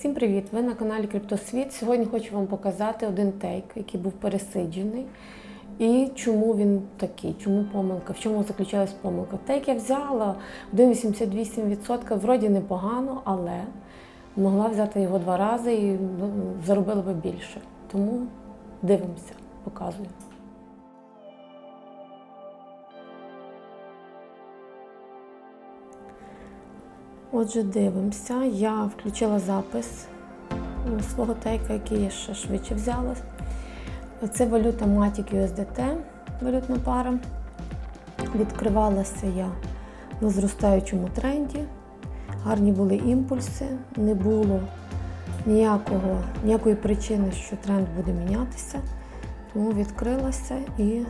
Всім привіт! Ви на каналі Криптосвіт. Сьогодні хочу вам показати один тейк, який був пересиджений. І чому він такий, чому помилка, в чому заключалась помилка. Тейк я взяла 1,88%, вроді непогано, але могла взяти його два рази і ну, заробила би більше. Тому дивимося, показую. Отже, дивимося. Я включила запис е, свого тейка, який я ще швидше взяла. Це валюта Matic USDT, валютна пара. Відкривалася я на зростаючому тренді. Гарні були імпульси, не було ніякого, ніякої причини, що тренд буде мінятися. Тому відкрилася і е,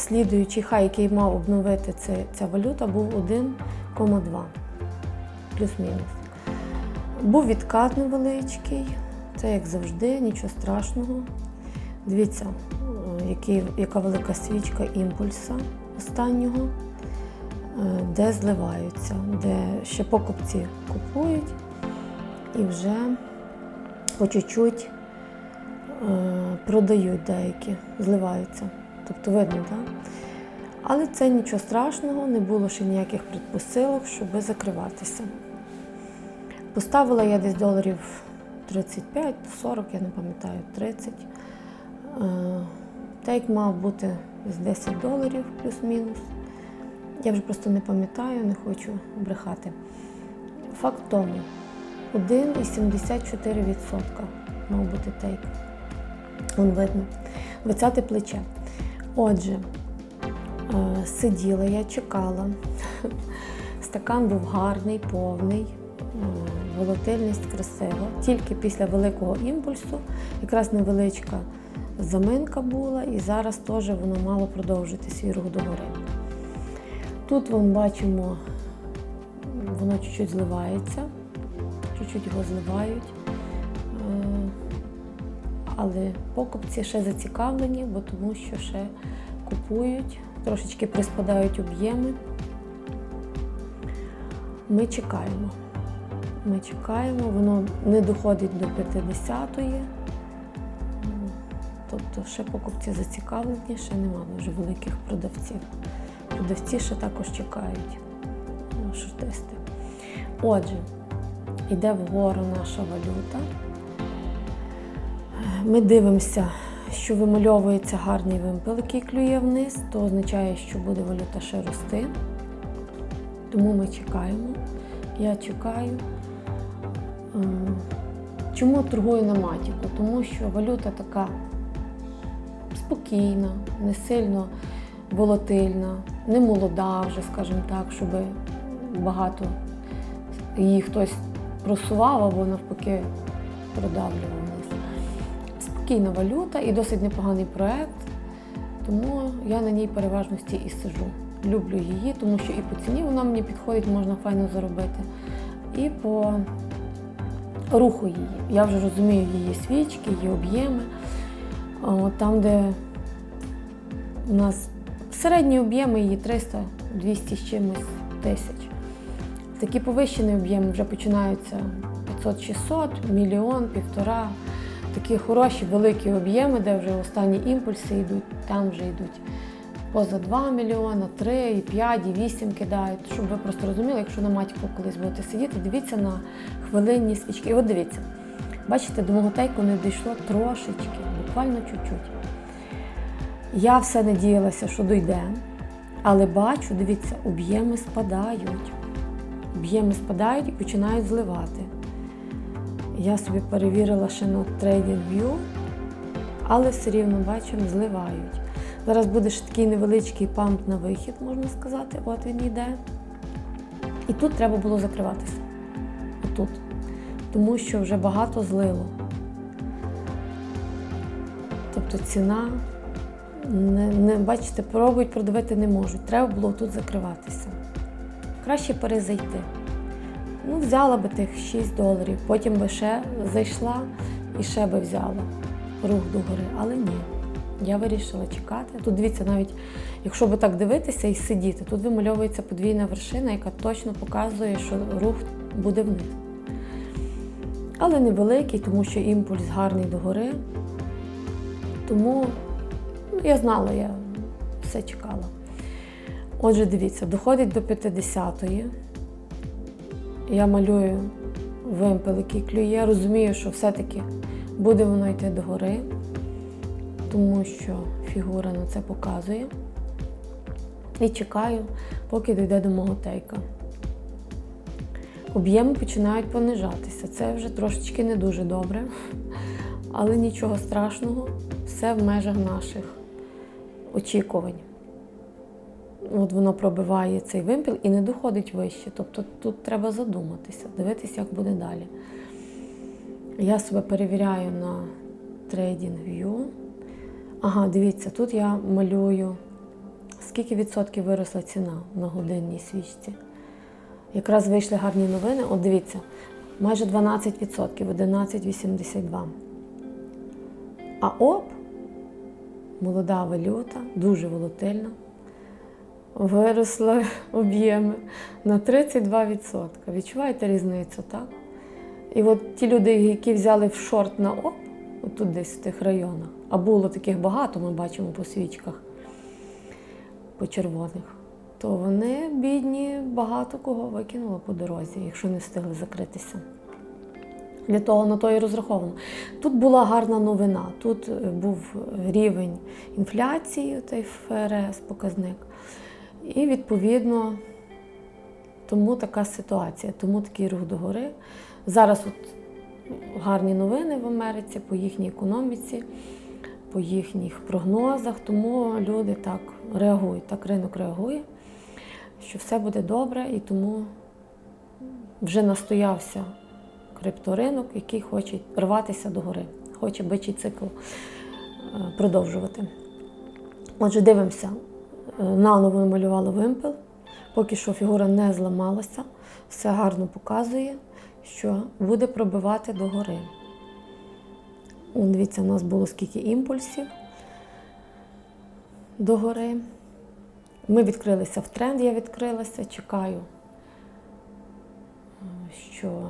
слідуючий хай, який мав обновити це, ця валюта, був 1,2 плюс-мінус. Був відкат невеличкий, це як завжди, нічого страшного. Дивіться, е, який, яка велика свічка імпульса останнього, е, де зливаються, де ще покупці купують і вже по чуть-чуть е, продають деякі, зливаються. Тобто видно, так? Але це нічого страшного, не було ще ніяких предпосилок, щоб закриватися. Поставила я десь доларів 35, 40, я не пам'ятаю, 30. Е, Тейк мав бути з 10 доларів плюс-мінус. Я вже просто не пам'ятаю, не хочу брехати. Факт тому, 1,74% мав бути тейк. Вон видно. 20 плече. Отже, е, сиділа я, чекала. Стакан був гарний, повний, е, волатильність красива. Тільки після великого імпульсу, якраз невеличка заминка була, і зараз теж воно мало продовжити свій рух догори. Тут вон бачимо, воно чуть-чуть зливається, чуть-чуть його зливають. Але покупці ще зацікавлені, бо тому що ще купують, трошечки приспадають об'єми. Ми чекаємо. Ми чекаємо, воно не доходить до 50-ї. Тобто ще покупці зацікавлені, ще немає дуже великих продавців. Продавці ще також чекають шортисти. Отже, йде вгору наша валюта. Ми дивимося, що вимальовується гарний вимпел, який клює вниз, то означає, що буде валюта ще рости. Тому ми чекаємо. Я чекаю. Ем, Чому торгую на матіку? Тому що валюта така спокійна, не сильно волатильна, не молода вже, скажімо так, щоб багато її хтось просував або навпаки продавлював. Спокійна валюта і досить непоганий проект, тому я на ній переважності і сижу. Люблю її, тому що і по ціні вона мені підходить, можна файно заробити, і по руху її. Я вже розумію її свічки, її об'єми. Там, де у нас середні об'єми її 300-200 з чимось тисяч. Такі повищені об'єми вже починаються 500-600, мільйон, півтора. Такі хороші великі об'єми, де вже останні імпульси йдуть, там вже йдуть поза 2 мільйона, 3, і 5, і 8 кидають. Щоб ви просто розуміли, якщо на матіку колись будете сидіти, дивіться на хвилинні свічки. І от дивіться, бачите, до мого тейку не дійшло трошечки, буквально чуть-чуть. Я все надіялася, що дойде, але бачу, дивіться, об'єми спадають. Об'єми спадають і починають зливати. Я собі перевірила ще на TradingView, але все рівно бачимо, зливають. Зараз буде ще такий невеличкий памп на вихід, можна сказати. От він йде. І тут треба було закриватися. Отут. Тому що вже багато злило. Тобто ціна, не, не, бачите, пробують продавити не можуть. Треба було тут закриватися. Краще перезайти. Ну, взяла би тих 6 доларів, потім би ще зайшла і ще би взяла рух догори, але ні. Я вирішила чекати. Тут дивіться, навіть якщо би так дивитися і сидіти, тут вимальовується подвійна вершина, яка точно показує, що рух буде вниз. Але невеликий, тому що імпульс гарний догори. Тому ну, я знала, я все чекала. Отже, дивіться, доходить до 50-ї. Я малюю вимпел, який клює. Розумію, що все-таки буде воно йти догори, тому що фігура на це показує. І чекаю, поки дійде до мого тейка. Об'єми починають понижатися. Це вже трошечки не дуже добре, але нічого страшного, все в межах наших очікувань. От воно пробиває цей вимпіл і не доходить вище. Тобто тут треба задуматися, дивитися, як буде далі. Я себе перевіряю на TradingView. Ага, дивіться, тут я малюю, скільки відсотків виросла ціна на годинній свічці. Якраз вийшли гарні новини. От дивіться, майже 12%, 11,82. А ОП, молода валюта, дуже волатильна, виросли об'єми на 32%. Відчуваєте різницю, так? І от ті люди, які взяли в шорт на ОП, отут десь в тих районах, а було таких багато, ми бачимо по свічках, по червоних, то вони, бідні, багато кого викинуло по дорозі, якщо не встигли закритися. Для того на то і розраховано. Тут була гарна новина. Тут е, був рівень інфляції, той ФРС показник. І відповідно тому така ситуація, тому такий рух догори. Зараз от гарні новини в Америці по їхній економіці, по їхніх прогнозах, тому люди так реагують, так ринок реагує, що все буде добре, і тому вже настоявся крипторинок, який хоче рватися догори, хоче бичий цикл е, продовжувати. Отже, дивимося, наново малювала вимпел, поки що фігура не зламалася, все гарно показує, що буде пробивати догори. Дивіться, у нас було скільки імпульсів догори. Ми відкрилися в тренд, я відкрилася, чекаю, що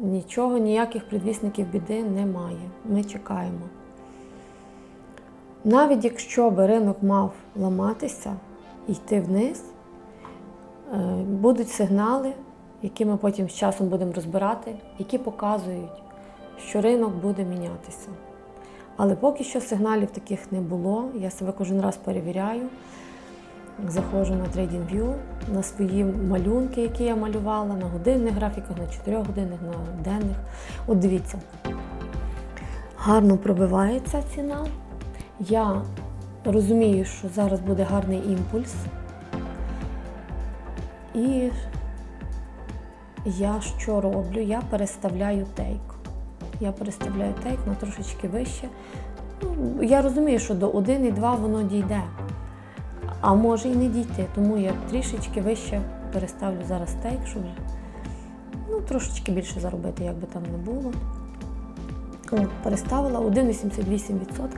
нічого, ніяких предвісників біди немає. Ми чекаємо. Навіть якщо би ринок мав ламатися і йти вниз, е, будуть сигнали, які ми потім з часом будемо розбирати, які показують, що ринок буде мінятися. Але поки що сигналів таких не було. Я себе кожен раз перевіряю. Заходжу на TradingView, на свої малюнки, які я малювала, на годинних графіках, на 4 годинних, на денних. От дивіться, гарно пробивається ціна. Я розумію, що зараз буде гарний імпульс. І я що роблю? Я переставляю тейк. Я переставляю тейк на трошечки вище. Ну, Я розумію, що до 1,2 воно дійде, а може і не дійти. Тому я трішечки вище переставлю зараз тейк, щоб ну, трошечки більше заробити, як би там не було. От, переставила 1,88%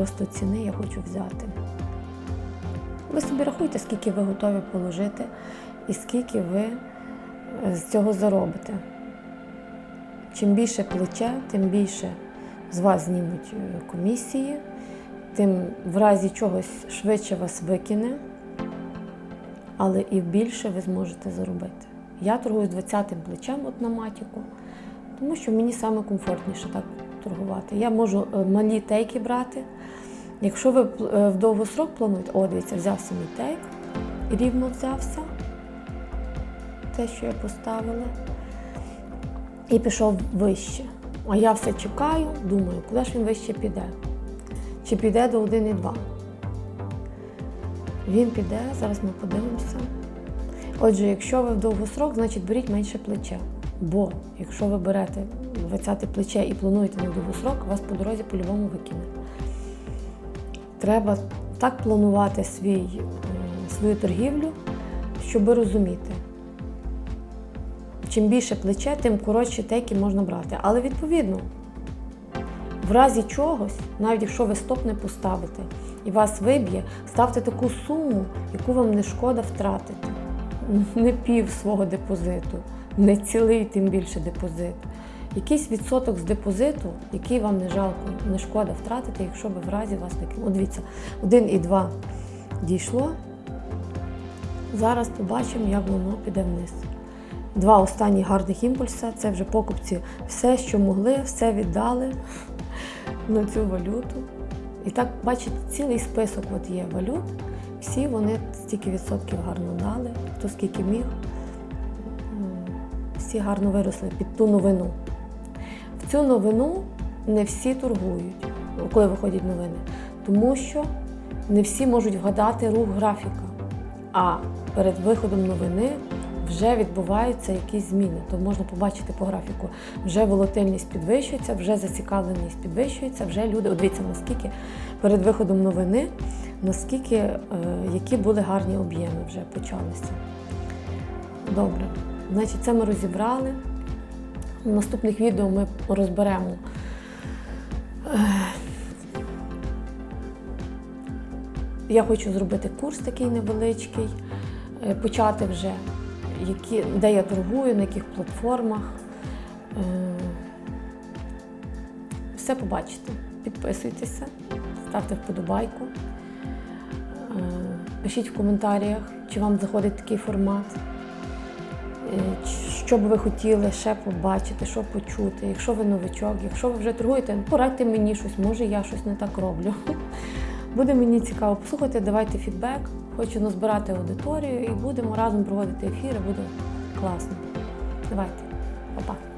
росту ціни я хочу взяти. Ви собі рахуйте, скільки ви готові положити і скільки ви з цього заробите. Чим більше плече, тим більше з вас знімуть комісії, тим в разі чогось швидше вас викине, але і більше ви зможете заробити. Я торгую з 20-тим плечем от на матіку, тому що мені саме комфортніше так торгувати. Я можу малі тейки брати. Якщо ви в довгосрок плануєте, о, дивіться, взявся мій тейк, рівно взявся те, що я поставила, і пішов вище. А я все чекаю, думаю, куди ж він вище піде? Чи піде до 1,2? Він піде, зараз ми подивимося. Отже, якщо ви в довгосрок, значить беріть менше плече. Бо якщо ви берете 20 плече і плануєте на довгосрок, вас по дорозі по-любому викине. Треба так планувати свій, свою торгівлю, щоб розуміти. Чим більше плече, тим коротші теки можна брати. Але відповідно, В разі чогось, навіть якщо ви стоп не поставите і вас виб'є, ставте таку суму, яку вам не шкода втратити. Не пів свого депозиту, не цілий, тим більше депозит. Якийсь відсоток з депозиту, який вам не жалко, не шкода втратити, якщо би в разі вас кинули. От дивіться, один і два дійшло. Зараз побачимо, як воно піде вниз. Два останні гарних імпульси це вже покупці. Все, що могли, все віддали на цю валюту. І так, бачите, цілий список от є валют. Всі вони стільки відсотків гарно дали, хто скільки міг. Всі гарно виросли під ту новину. Цю новину не всі торгують, коли виходять новини, тому що не всі можуть вгадати рух графіка. А перед виходом новини вже відбуваються якісь зміни. То можна побачити по графіку. Вже волатильність підвищується, вже зацікавленість підвищується, вже люди. От дивіться, наскільки перед виходом новини, наскільки е, які були гарні об'єми вже почалися. Добре. Значить, це ми розібрали. В наступних відео ми розберемо. Я хочу зробити курс такий невеличкий, е, почати вже, які, де я торгую, на яких платформах. Е, Все побачите. Підписуйтеся, ставте вподобайку. Е, Пишіть в коментарях, чи вам заходить такий формат. Е, Що б ви хотіли ще побачити, що почути, якщо ви новичок, якщо ви вже торгуєте, порадьте мені щось, може я щось не так роблю. Буде мені цікаво. Послухайте, давайте фідбек. Хочу назбирати аудиторію і будемо разом проводити ефіри, буде класно. Давайте, Па-па.